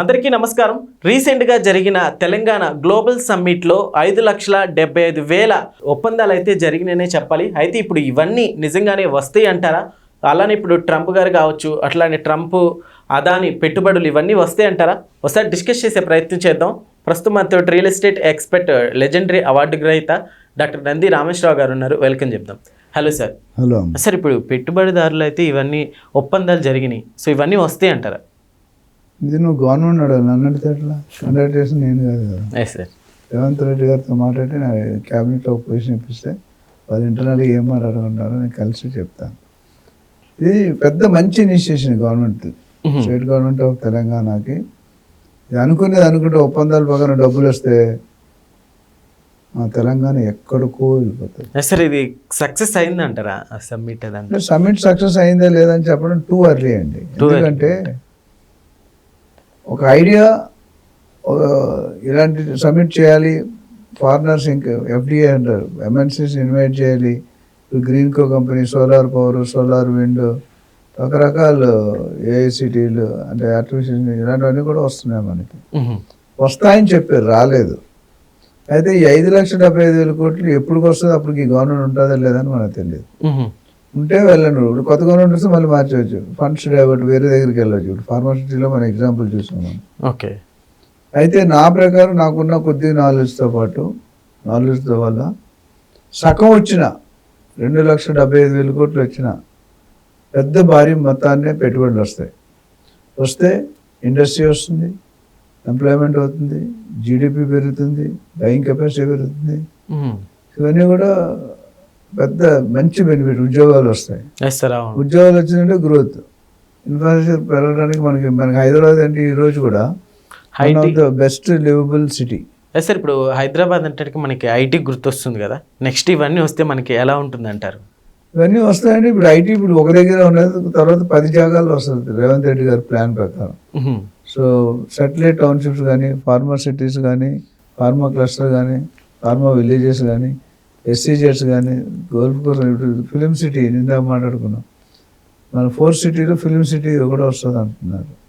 అందరికీ నమస్కారం. రీసెంట్గా జరిగిన తెలంగాణ గ్లోబల్ సమ్మిట్లో ఐదు లక్షల డెబ్బై ఐదు వేల ఒప్పందాలు అయితే జరిగినాయనే చెప్పాలి. అయితే ఇప్పుడు ఇవన్నీ నిజంగానే వస్తాయి అంటారా? అలానే ఇప్పుడు ట్రంప్ గారు కావచ్చు అట్లానే ట్రంప్ అదాని పెట్టుబడులు ఇవన్నీ వస్తాయి అంటారా? ఒకసారి డిస్కస్ చేసే ప్రయత్నం చేద్దాం. ప్రస్తుతం మనతో real estate expert legendary award గ్రహీత డాక్టర్ నంది రామేశ్వరరావు గారు ఉన్నారు. వెల్కమ్ చెప్దాం. Hello sir. హలో సార్ ఇప్పుడు పెట్టుబడిదారులు అయితే ఇవన్నీ ఒప్పందాలు జరిగినాయి. సో ఇవన్నీ వస్తాయి అంటారా? ఇది నువ్వు గవర్నమెంట్ అడగాలి. నన్ను అడిగితే ఎట్లా? నేను కాదు కదా. రేవంత్ రెడ్డి గారితో మాట్లాడి నా క్యాబినెట్లో పొజిషన్ ఇప్పిస్తే వాళ్ళు ఇంటర్నల్గా ఏం మాట్లాడుకుంటారో నేను కలిసి చెప్తాను. ఇది పెద్ద మంచి initiation government state government of తెలంగాణకి. ఇది అనుకునేది అనుకుంటే ఒప్పందాల ప్రకారం డబ్బులు వస్తే మా తెలంగాణ ఎక్కడికో వెళ్ళిపోతుంది. సార్ ఇది సక్సెస్ అయింది అంటారా సబ్మిట్ అదంతా? అంటే సమ్మిట్ సక్సెస్ అయిందా లేదని చెప్పడం టూ అర్లీ అండి. ఎందుకంటే ఒక ఐడియా ఇలాంటి సబ్మిట్ చేయాలి. ఫారినర్స్ ఇంకా ఎఫ్డిఏ అంటారు. ఎంఎన్సీస్ ఇన్వైట్ చేయాలి. Green co company solar power solar wind రకరకాల ఏఐసిటీలు అంటే ఆర్టిఫిషియల్ ఇలాంటివన్నీ కూడా వస్తున్నాయి మనకి. వస్తాయని చెప్పారు రాలేదు. అయితే ఈ ఐదు లక్షల డెబ్బై ఐదు వేల కోట్లు ఎప్పుడు వస్తుంది అప్పటికి ఈ గవర్నమెంట్ ఉంటుందా లేదని మనకు తెలియదు. ఉంటే వెళ్ళండి ఇప్పుడు కొత్త గవర్నమెంట్ వస్తే మళ్ళీ మార్చవచ్చు ఫండ్స్ డైవర్ట్ వేరే దగ్గరికి వెళ్ళవచ్చు ఇప్పుడు ఫార్మాసిటీలో మనం ఎగ్జాంపుల్ చూసాం మనం ఓకే. అయితే నా ప్రకారం నాకున్న కొద్ది నాలెడ్జ్తో పాటు నాలెడ్జ్తో వల్ల సగం వచ్చిన రెండు లక్షల డెబ్బై ఐదు వేల కోట్లు వచ్చిన పెద్ద భారీ మొత్తాన్నే పెట్టుబడులు వస్తాయి. వస్తే ఇండస్ట్రీ వస్తుంది ఎంప్లాయ్మెంట్ అవుతుంది జీడిపి పెరుగుతుంది బయింగ్ కెపాసిటీ పెరుగుతుంది. ఇవన్నీ కూడా పెద్ద మంచి బెనిఫిట్ ఉద్యోగాలు వస్తాయి. ఉద్యోగాలు వచ్చిందంటే గ్రోత్ ఇన్ఫ్రాస్ట్రక్చర్ పెరగడానికి మనకి మనకి హైదరాబాద్ అంటే ఈ రోజు కూడా one of the best livable city yes sir ఇప్పుడు హైదరాబాద్ అంటే మనకి ఐటీ గుర్తొస్తుంది కదా. నెక్స్ట్ ఇవన్నీ వస్తే మనకి ఎలా ఉంటుంది అంటారు ఇవన్నీ వస్తాయండి ఇప్పుడు ఐటీ ఇప్పుడు ఒక దగ్గర ఉన్నది తర్వాత పది జాగాల్లో వస్తుంది. రేవంత్ రెడ్డి గారి ప్లాన్ ప్రకారం. సో సెటిలైట్ టౌన్షిప్స్ కానీ ఫార్మా సిటీస్ కానీ ఫార్మా క్లస్టర్ కానీ ఫార్మా విలేజెస్ కానీ ఎస్సీజెట్స్ కానీ గోల్ఫ్ ఫిలిం సిటీ నిందా మాట్లాడుకున్నాం. మన ఫోర్ సిటీలో ఫిలిం సిటీ కూడా వస్తుంది అంటున్నారు.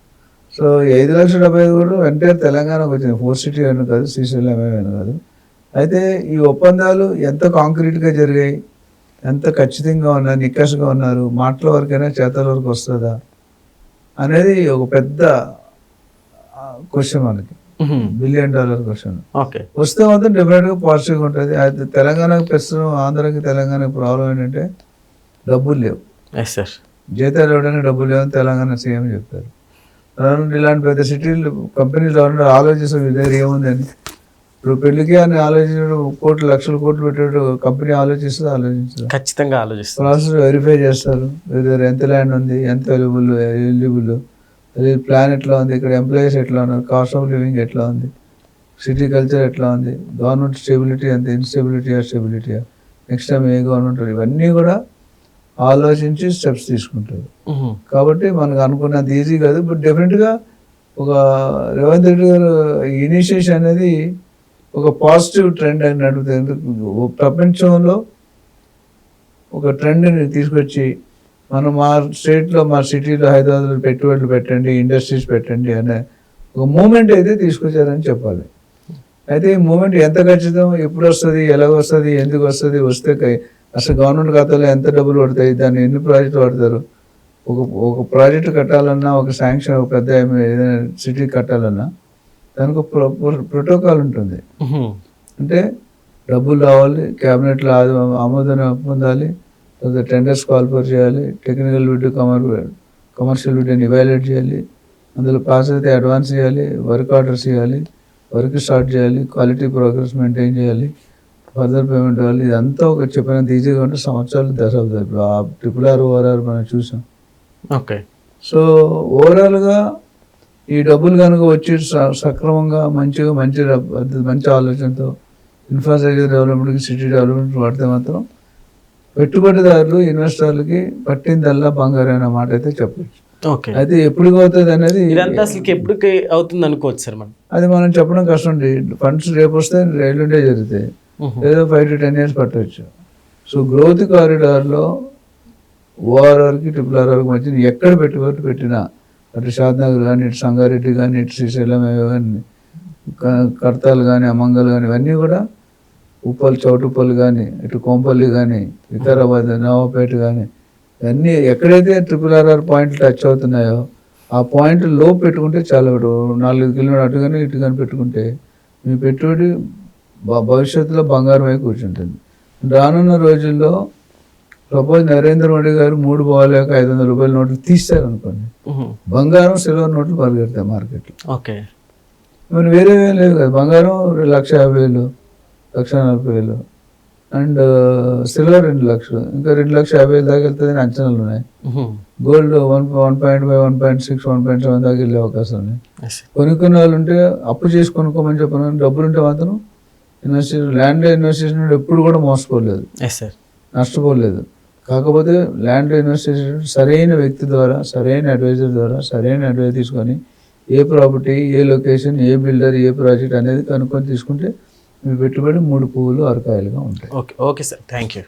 సో ఐదు లక్షల డెబ్బై ఐదు కూడా వెంటనే తెలంగాణకు వచ్చింది ఫోర్ సిటీ అని కాదు శ్రీశైలం ఏమైనా కాదు. అయితే ఈ ఒప్పందాలు ఎంత కాంక్రీట్గా జరిగాయి? ఎంత ఖచ్చితంగా ఉన్నారు? నిక్కసుగా ఉన్నారు? మాటల వరకైనా చేతల వరకు వస్తుందా? అనేది ఒక పెద్ద క్వశ్చన్ మనకి. బిలియన్ డాలర్ క్వశ్చన్ వస్తే మాత్రం డెఫినెట్గా పాజిటివ్గా ఉంటుంది. అయితే తెలంగాణకు ప్రస్తుతం ఆంధ్రాకి తెలంగాణకి ప్రాబ్లం ఏంటంటే డబ్బులు లేవు. జీతాలు ఇవ్వడానికి డబ్బులు లేవని తెలంగాణ సీఎం చెప్తారు. ఇలాంటి పెద్ద సిటీలు కంపెనీలు ఎవరైనా ఆలోచిస్తారు వీళ్ళ దగ్గర ఏముందని ఇప్పుడు పెళ్ళికి అని ఆలోచించడం కోట్లు లక్షల కోట్లు పెట్టేటప్పుడు కంపెనీ ఆలోచిస్తుంది? ఆలోచించదు? ఖచ్చితంగా ఆలోచిస్తాం ప్రాసెస్ వెరిఫై చేస్తారు. ఎంత ల్యాండ్ ఉంది ఎంత ఎలిబుల్ ఎలిజిబుల్ ప్లాన్ ఎట్లా ఉంది ఇక్కడ ఎంప్లాయీస్ ఎట్లా ఉన్నారు కాస్ట్ ఆఫ్ లివింగ్ ఎట్లా ఉంది సిటీ కల్చర్ ఎట్లా ఉంది గవర్నమెంట్ స్టెబిలిటీ ఎంత ఇన్స్టెబిలిటీయా స్టెబిలిటీయా నెక్స్ట్ టైం ఏ గవర్నమెంట్ ఇవన్నీ కూడా ఆలోచించి స్టెప్స్ తీసుకుంటారు. కాబట్టి మనకు అనుకున్నంత ఈజీ కాదు బట్ డెఫినెట్గా ఒక రేవంత్ రెడ్డి గారు ఇనిషియేషన్ అనేది ఒక పాజిటివ్ ట్రెండ్ అని ఎందుకు? ప్రపంచంలో ఒక ట్రెండ్ని తీసుకొచ్చి మనం మా స్టేట్లో మా సిటీలో హైదరాబాద్లో పెట్టుబడులు పెట్టండి ఇండస్ట్రీస్ పెట్టండి అనే ఒక మూమెంట్ అయితే తీసుకొచ్చారని చెప్పాలి. అయితే ఈ మూమెంట్ ఎంత ఖచ్చితం? ఎప్పుడు వస్తుంది? ఎలాగ వస్తుంది? ఎందుకు వస్తుంది? వస్తే అసలు గవర్నమెంట్ ఖాతాలో ఎంత డబ్బులు పడతాయి? దాన్ని ఎన్ని ప్రాజెక్టులు పడతారు ఒక ఒక ప్రాజెక్ట్ కట్టాలన్నా ఒక శాంక్షన్ ఒక పెద్ద ఏదైనా సిటీ కట్టాలన్నా దానికి ఒక ప్రో- ప్రోటోకాల్ ఉంటుంది. అంటే డబ్బులు రావాలి క్యాబినెట్లో ఆమోదం పొందాలి తర్వాత టెండర్స్ కాల్ఫర్ చేయాలి టెక్నికల్ బిడ్ కమర్ కమర్షియల్ బిడ్ని ఇవాల్యుయేట్ చేయాలి అందులో పాస్ అయితే అడ్వాన్స్ చేయాలి వర్క్ ఆర్డర్స్ ఇవ్వాలి వర్క్ స్టార్ట్ చేయాలి క్వాలిటీ ప్రోగ్రెస్ మెయింటైన్ చేయాలి ఫర్దర్ పేమెంట్ ఇవ్వాలి ఇదంతా ఒక చెప్పినంత ఈజీగా ఉంటే సంవత్సరాలు దశాబ్దాలు ఇప్పుడు ఆ ట్రిపుల్ ఆర్ ఓఆర్ఆర్ మనం చూసాం. ఓకే. సో ఓవరాల్గా ఈ డబ్బులు కనుక వచ్చి సక్రమంగా మంచిగా మంచి మంచి ఆలోచనతో ఇన్ఫ్రాస్ట్రక్చర్ డెవలప్మెంట్కి సిటీ డెవలప్మెంట్ వాడితే మాత్రం పెట్టుబడిదారులు ఇన్వెస్టర్లకి పట్టిందల్లా బంగారు అనే మాట అయితే చెప్పచ్చు. ఓకే. అయితే ఎప్పుడు అవుతుంది అనేది ఇదంతా అసలు ఎప్పటికి అవుతుంది అనుకోవచ్చు సార్ మనం? అది మనం చెప్పడం కష్టం అండి. ఫండ్స్ రేపు వస్తే రైలుండే జరుగుతాయి. ఏదో ఫైవ్ టు టెన్ ఇయర్స్ పట్టవచ్చు. సో గ్రోత్ కారిడార్లో ఓఆర్ఆర్కి ట్రిపుల్ ఆర్ఆర్కి మధ్య ఎక్కడ పెట్టుబడి పెట్టినా అటు షాద్నగర్ కానీ ఇటు సంగారెడ్డి కానీ ఇటు శ్రీశైలం కానీ క- కడతాలు కానీ అమంగల్ కానీ ఇవన్నీ కూడా ఉప్పల్ చౌటుప్పల్ కానీ ఇటు కోంపల్లి కానీ వికారాబాద్ నవాపేట కానీ ఇవన్నీ ఎక్కడైతే ట్రిపుల్ ఆర్ఆర్ పాయింట్లు టచ్ అవుతున్నాయో ఆ పాయింట్లో పెట్టుకుంటే చాలా. నాలుగు కిలోమీటర్ అటు కానీ ఇటు కానీ పెట్టుకుంటే మీ పెట్టుబడి భవిష్యత్తులో బంగారం అయి కూర్చుంటుంది. రానున్న రోజుల్లో సపోజ్ నరేంద్ర మోడీ గారు మూడు బాగాలేక ఐదు వందల రూపాయల నోట్లు తీస్తారనుకోండి ఉహు. బంగారం సిల్వర్ నోట్లు పరిగెడతాయి మార్కెట్లో. ఓకే. మరి వేరే ఏం లేదు కదా బంగారం లక్ష యాభై వేలు లక్ష నలభై వేలు. అండ్ సిల్వర్ రెండు లక్షలు. ఇంకా రెండు లక్షల యాభై వేలు దాకా వెళ్తుందని అంచనాలు ఉన్నాయి. Gold one one point five one point six one point seven దాకా వెళ్ళే అవకాశం ఉన్నాయి. కొనుక్కునే వాళ్ళు ఉంటే అప్పు చేసి కొనుక్కోమని చెప్పను. డబ్బులు ఉంటే మాత్రం ఇన్వెస్టేషన్ ల్యాండ్ ఇన్వెస్టేషన్ ఎప్పుడు కూడా మోసపోలేదు. నష్టపోలేదు. కాకపోతే ల్యాండ్ ఇన్వెస్టేషన్ సరైన వ్యక్తి ద్వారా సరైన అడ్వైజర్ ద్వారా సరైన అడ్వైజ్ తీసుకొని ఏ ప్రాపర్టీ ఏ లొకేషన్ ఏ బిల్డర్ ఏ ప్రాజెక్ట్ అనేది కనుక్కొని తీసుకుంటే పెట్టుబడి మూడు పువ్వులు అరకాయలుగా ఉంటాయి. Okay okay sir. Thank you.